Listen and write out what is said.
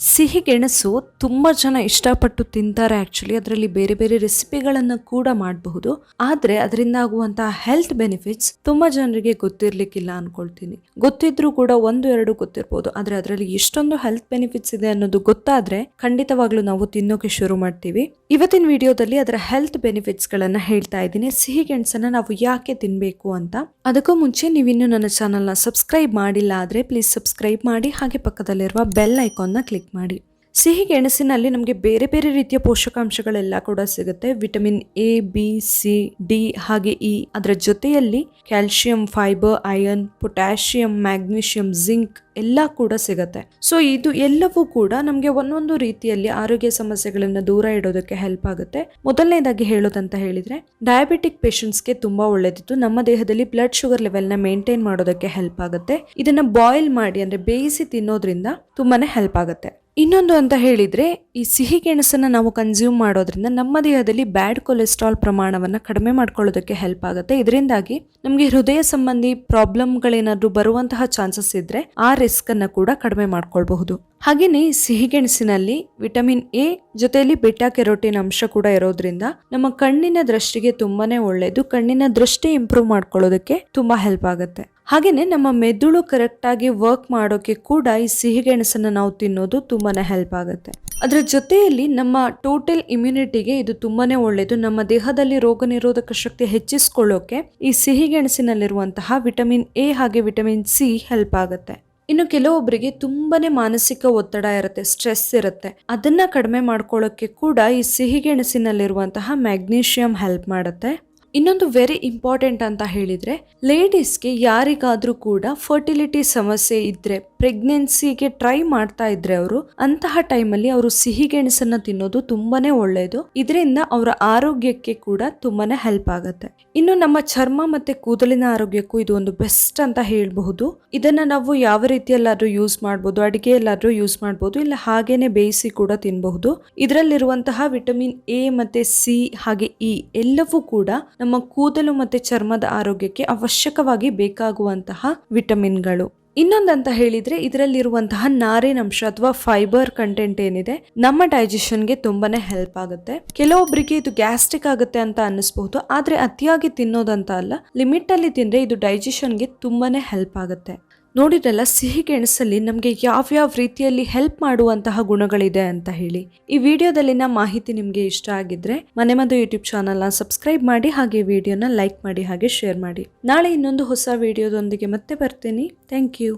ಸಿಹಿ ಗೆಣಸು ತುಂಬ ಜನ ಇಷ್ಟಪಟ್ಟು ತಿಂತಾರೆ ಆ್ಯಕ್ಚುಲಿ ಅದರಲ್ಲಿ ಬೇರೆ ಬೇರೆ ರೆಸಿಪಿಗಳನ್ನು ಕೂಡ ಮಾಡಬಹುದು. ಆದರೆ ಅದರಿಂದ ಆಗುವಂತಹ ಹೆಲ್ತ್ ಬೆನಿಫಿಟ್ಸ್ ತುಂಬ ಜನರಿಗೆ ಗೊತ್ತಿರಲಿಕ್ಕಿಲ್ಲ ಅನ್ಕೊಳ್ತೀನಿ. ಗೊತ್ತಿದ್ರೂ ಕೂಡ ಒಂದು, ಎರಡು ಗೊತ್ತಿರ್ಬೋದು. ಆದರೆ ಅದರಲ್ಲಿ ಎಷ್ಟೊಂದು ಹೆಲ್ತ್ ಬೆನಿಫಿಟ್ಸ್ ಇದೆ ಅನ್ನೋದು ಗೊತ್ತಾದರೆ ಖಂಡಿತವಾಗ್ಲೂ ನಾವು ತಿನ್ನೋಕೆ ಶುರು ಮಾಡ್ತೀವಿ. ಇವತ್ತಿನ ವಿಡಿಯೋದಲ್ಲಿ ಅದರ ಹೆಲ್ತ್ ಬೆನಿಫಿಟ್ಸ್ಗಳನ್ನು ಹೇಳ್ತಾ ಇದ್ದೀನಿ. ಸಿಹಿ ಗೆಣಸನ್ನು ನಾವು ಯಾಕೆ ತಿನ್ನಬೇಕು ಅಂತ. ಅದಕ್ಕೂ ಮುಂಚೆ ನೀವಿನ್ನೂ ನನ್ನ ಚಾನಲ್ನ ಸಬ್ಸ್ಕ್ರೈಬ್ ಮಾಡಿಲ್ಲ ಆದರೆ ಪ್ಲೀಸ್ ಸಬ್ಸ್ಕ್ರೈಬ್ ಮಾಡಿ ಹಾಗೆ ಪಕ್ಕದಲ್ಲಿರುವ ಬೆಲ್ ಐಕಾನ್ನ ಕ್ಲಿಕ್ ಮಾಡಿ. ಸಿಹಿ ಗೆಣಸಿನಲ್ಲಿ ನಮಗೆ ಬೇರೆ ಬೇರೆ ರೀತಿಯ ಪೋಷಕಾಂಶಗಳೆಲ್ಲ ಕೂಡ ಸಿಗುತ್ತೆ. Vitamin A, B, C, D ಹಾಗೆ ಇ ಅದರ ಜೊತೆಯಲ್ಲಿ calcium fibre, iron, potassium, magnesium, zinc ಎಲ್ಲ ಕೂಡ ಸಿಗುತ್ತೆ. ಸೊ ಇದು ಎಲ್ಲವೂ ಕೂಡ ನಮಗೆ ಒಂದೊಂದು ರೀತಿಯಲ್ಲಿ ಆರೋಗ್ಯ ಸಮಸ್ಯೆಗಳನ್ನು ದೂರ ಇಡೋದಕ್ಕೆ ಹೆಲ್ಪ್ ಆಗುತ್ತೆ. ಮೊದಲನೇದಾಗಿ ಹೇಳೋದಂತ ಹೇಳಿದ್ರೆ ಡಯಾಬಿಟಿಕ್ ಪೇಷಂಟ್ಸ್ಗೆ ತುಂಬಾ ಒಳ್ಳೇದಿತ್ತು. ನಮ್ಮ ದೇಹದಲ್ಲಿ ಬ್ಲಡ್ ಶುಗರ್ ಲೆವೆಲ್ನ ಮೇಂಟೈನ್ ಮಾಡೋದಕ್ಕೆ ಹೆಲ್ಪ್ ಆಗುತ್ತೆ. ಇದನ್ನ ಬಾಯ್ಲ್ ಮಾಡಿ ಅಂದ್ರೆ ಬೇಯಿಸಿ ತಿನ್ನೋದ್ರಿಂದ ತುಂಬಾನೇ ಹೆಲ್ಪ್ ಆಗುತ್ತೆ. ಇನ್ನೊಂದು ಅಂತ ಹೇಳಿದರೆ, ಈ ಸಿಹಿ ಗೆಣಸನ್ನು ನಾವು ಕನ್ಸ್ಯೂಮ್ ಮಾಡೋದ್ರಿಂದ ನಮ್ಮ ದೇಹದಲ್ಲಿ ಬ್ಯಾಡ್ ಕೊಲೆಸ್ಟ್ರಾಲ್ ಪ್ರಮಾಣವನ್ನು ಕಡಿಮೆ ಮಾಡ್ಕೊಳ್ಳೋದಕ್ಕೆ ಹೆಲ್ಪ್ ಆಗುತ್ತೆ. ಇದರಿಂದಾಗಿ ನಮಗೆ ಹೃದಯ ಸಂಬಂಧಿ ಪ್ರಾಬ್ಲಮ್ಗಳೇನಾದರೂ ಬರುವಂತಹ ಚಾನ್ಸಸ್ ಇದ್ದರೆ ಆ ರಿಸ್ಕನ್ನು ಕೂಡ ಕಡಿಮೆ ಮಾಡ್ಕೊಳ್ಬಹುದು. ಸಿಹಿ ಸಿಹಿಗೆಣಸಿನಲ್ಲಿ ವಿಟಮಿನ್ ಎ ಜೊತೆಯಲ್ಲಿ ಬೆಟಾ ಕೆರೋಟಿನ್ ಅಂಶ ಕೂಡ ಇರೋದ್ರಿಂದ ನಮ್ಮ ಕಣ್ಣಿನ ದೃಷ್ಟಿಗೆ ತುಂಬಾನೇ ಒಳ್ಳೆಯದು ಕಣ್ಣಿನ ದೃಷ್ಟಿ ಇಂಪ್ರೂವ್ ಮಾಡ್ಕೊಳ್ಳೋದಕ್ಕೆ ತುಂಬಾ ಹೆಲ್ಪ್ ಆಗುತ್ತೆ. ಹಾಗೇನೆ ನಮ್ಮ ಮೆದುಳು ಕರೆಕ್ಟಾಗಿ ವರ್ಕ್ ಮಾಡೋಕೆ ಕೂಡ ಈ ಸಿಹಿಗೆಣಸನ್ನು ನಾವು ತಿನ್ನೋದು ತುಂಬಾ ಹೆಲ್ಪ್ ಆಗುತ್ತೆ. ಅದರ ಜೊತೆಯಲ್ಲಿ ನಮ್ಮ ಟೋಟಲ್ ಇಮ್ಯುನಿಟಿಗೆ ಇದು ತುಂಬಾನೇ ಒಳ್ಳೆಯದು ನಮ್ಮ ದೇಹದಲ್ಲಿ ರೋಗ ನಿರೋಧಕ ಶಕ್ತಿ ಹೆಚ್ಚಿಸ್ಕೊಳ್ಳೋಕೆ ಈ ಸಿಹಿಗೆಣಸಿನಲ್ಲಿರುವಂತಹ ವಿಟಮಿನ್ ಎ ಹಾಗೆ ವಿಟಮಿನ್ ಸಿ ಹೆಲ್ಪ್ ಆಗುತ್ತೆ. ಇನ್ನು ಕೆಲವೊಬ್ಬರಿಗೆ ತುಂಬಾನೇ ಮಾನಸಿಕ ಒತ್ತಡ ಇರುತ್ತೆ ಸ್ಟ್ರೆಸ್ ಇರುತ್ತೆ. ಅದನ್ನ ಕಡಿಮೆ ಮಾಡ್ಕೊಳ್ಳೋಕೆ ಕೂಡ ಈ ಸಿಹಿಗೆಣಸಿನಲ್ಲಿರುವಂತಹ ಮ್ಯಾಗ್ನೀಷಿಯಂ ಹೆಲ್ಪ್ ಮಾಡುತ್ತೆ. ಇನ್ನೊಂದು ವೆರಿ ಇಂಪಾರ್ಟೆಂಟ್ ಅಂತ ಹೇಳಿದ್ರೆ ಲೇಡೀಸ್ಗೆ ಯಾರಿಗಾದರೂ ಕೂಡ ಫರ್ಟಿಲಿಟಿ ಸಮಸ್ಯೆ ಇದ್ದರೆ ಪ್ರೆಗ್ನೆನ್ಸಿಗೆ ಟ್ರೈ ಮಾಡ್ತಾ ಇದ್ರೆ ಅವರು, ಅಂತಹ ಟೈಮಲ್ಲಿ ಅವರು ಸಿಹಿ ಗೆಣಸನ್ನ ತಿನ್ನೋದು ತುಂಬಾನೇ ಒಳ್ಳೆಯದು ಇದರಿಂದ ಅವರ ಆರೋಗ್ಯಕ್ಕೆ ಕೂಡ ತುಂಬಾನೇ ಹೆಲ್ಪ್ ಆಗುತ್ತೆ. ಇನ್ನು ನಮ್ಮ ಚರ್ಮ ಮತ್ತೆ ಕೂದಲಿನ ಆರೋಗ್ಯಕ್ಕೂ ಇದು ಒಂದು ಬೆಸ್ಟ್ ಅಂತ ಹೇಳಬಹುದು. ಇದನ್ನ ನಾವು ಯಾವ ರೀತಿಯಲ್ಲಾದ್ರೂ ಯೂಸ್ ಮಾಡ್ಬೋದು, ಅಡಿಗೆಯಲ್ಲಾದ್ರೂ ಯೂಸ್ ಮಾಡ್ಬೋದು, ಇಲ್ಲ ಹಾಗೇನೆ ಬೇಯಿಸಿ ಕೂಡ ತಿನ್ನಬಹುದು ಇದರಲ್ಲಿರುವಂತಹ ವಿಟಮಿನ್ ಎ ಮತ್ತೆ ಸಿ ಹಾಗೆ ಇ ಎಲ್ಲವೂ ಕೂಡ ನಮ್ಮ ಕೂದಲು ಮತ್ತೆ ಚರ್ಮದ ಆರೋಗ್ಯಕ್ಕೆ ಅವಶ್ಯಕವಾಗಿ ಬೇಕಾಗುವಂತಹ ವಿಟಮಿನ್ಗಳು. ಇನ್ನೊಂದಂತ ಹೇಳಿದ್ರೆ ಇದರಲ್ಲಿರುವಂತಹ ನಾರಿನಂಶ ಅಥವಾ ಫೈಬರ್ ಕಂಟೆಂಟ್ ಏನಿದೆ, ನಮ್ಮ ಡೈಜೆಷನ್ಗೆ ತುಂಬಾನೇ ಹೆಲ್ಪ್ ಆಗುತ್ತೆ. ಕೆಲವೊಬ್ಬರಿಗೆ ಇದು ಗ್ಯಾಸ್ಟ್ರಿಕ್ ಆಗುತ್ತೆ ಅಂತ ಅನ್ನಿಸ್ಬಹುದು, ಆದ್ರೆ ಅತಿಯಾಗಿ ತಿನ್ನೋದಂತ ಅಲ್ಲ ಲಿಮಿಟ್ ಅಲ್ಲಿ ತಿಂದ್ರೆ ಇದು ಡೈಜೆಷನ್ಗೆ ತುಂಬಾನೇ ಹೆಲ್ಪ್ ಆಗುತ್ತೆ. ನೋಡಿದ್ರಲ್ಲ, ಸಿಹಿ ಗೆಣಸಲ್ಲಿ ನಮಗೆ ಯಾವ್ಯಾವ ರೀತಿಯಲ್ಲಿ ಹೆಲ್ಪ್ ಮಾಡುವಂತಹ ಗುಣಗಳಿದೆ ಅಂತ ಹೇಳಿ. ಈ ವಿಡಿಯೋದಲ್ಲಿನ ಮಾಹಿತಿ ನಿಮಗೆ ಇಷ್ಟ ಆಗಿದ್ರೆ ಮನೆ ಮದ್ದು ಯೂಟ್ಯೂಬ್ ಚಾನಲ್ನ ಸಬ್ಸ್ಕ್ರೈಬ್ ಮಾಡಿ, ಹಾಗೆ ವಿಡಿಯೋನ ಲೈಕ್ ಮಾಡಿ, ಹಾಗೆ ಶೇರ್ ಮಾಡಿ. ನಾಳೆ ಇನ್ನೊಂದು ಹೊಸ ವಿಡಿಯೋದೊಂದಿಗೆ ಮತ್ತೆ ಬರ್ತೀನಿ. Thank you